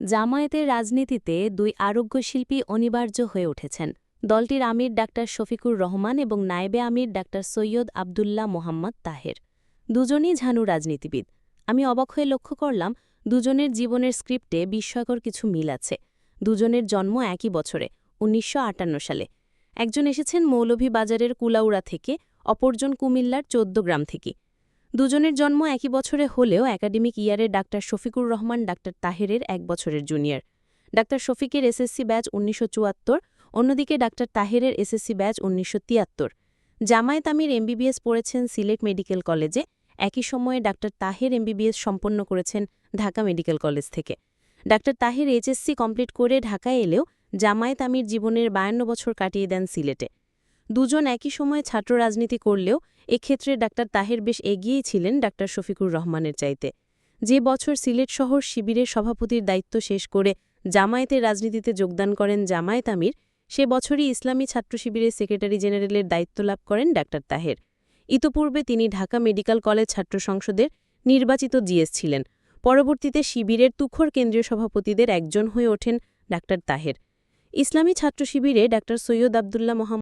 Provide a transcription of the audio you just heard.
জামায়াতের রাজনীতিতে দুই আরোগ্যশিল্পী অনিবার্য হয়ে উঠেছেন। দলটির আমির ডাক্তার শফিকুর রহমান এবং নায়েবে আমির ডাক্তার সৈয়দ আবদুল্লাহ মোহাম্মদ তাহের। দুজনই ঝানু রাজনীতিবিদ। আমি অবাক হয়ে লক্ষ্য করলাম, দুজনের জীবনের স্ক্রিপ্টে বিস্ময়কর কিছু মিল আছে। দুজনের জন্ম একই বছরে, উনিশশো আটান্ন সালে। একজন এসেছেন মৌলভীবাজারের কুলাউড়া থেকে, অপরজন কুমিল্লার চোদ্দগ্রাম থেকে। দুজনের জন্ম একই বছরে হলেও একাডেমিক ইয়ারে ডাক্তার শফিকুর রহমান, ডাক্তার তাহেরের এক বছরের জুনিয়র। ডাক্তার শফিকের এসএসসি ব্যাচ উনিশশো চুয়াত্তর, অন্যদিকে ডাক্তার তাহেরের এসএসসি ব্যাচ উনিশশো জামায়াত আমির এমবিবিএস পড়েছেন সিলেট মেডিকেল কলেজে। একই সময়ে ডাক্তার তাহের এমবিবিএস সম্পন্ন করেছেন ঢাকা মেডিকেল কলেজ থেকে। ডাক্তার তাহের এইচএসসি কমপ্লিট করে ঢাকায় এলেও জামায়াত আমির জীবনের বায়ান্ন বছর কাটিয়ে দেন সিলেটে। দুজন একই সময়ে ছাত্র রাজনীতি করলেও এক্ষেত্রে ডাক্তার তাহের বেশ এগিয়েই ছিলেন ডাক্তার শফিকুর রহমানের চাইতে। যে বছর সিলেট শহর শিবিরের সভাপতির দায়িত্ব শেষ করে জামায়াতের রাজনীতিতে যোগদান করেন জামায়াত আমির, সে বছরই ইসলামী ছাত্র শিবিরের সেক্রেটারি জেনারেলের দায়িত্ব লাভ করেন ডাক্তার তাহের। ইতপূর্বে তিনি ঢাকা মেডিকেল কলেজ ছাত্র সংসদের নির্বাচিত জিএস ছিলেন। পরবর্তীতে শিবিরের তুখর কেন্দ্রীয় সভাপতিদের একজন হয়ে ওঠেন ডাক্তার তাহের। ইসলামী ছাত্র শিবিরে ডাক্তার সৈয়দ আবদুল্লাহ মোহাম্মদ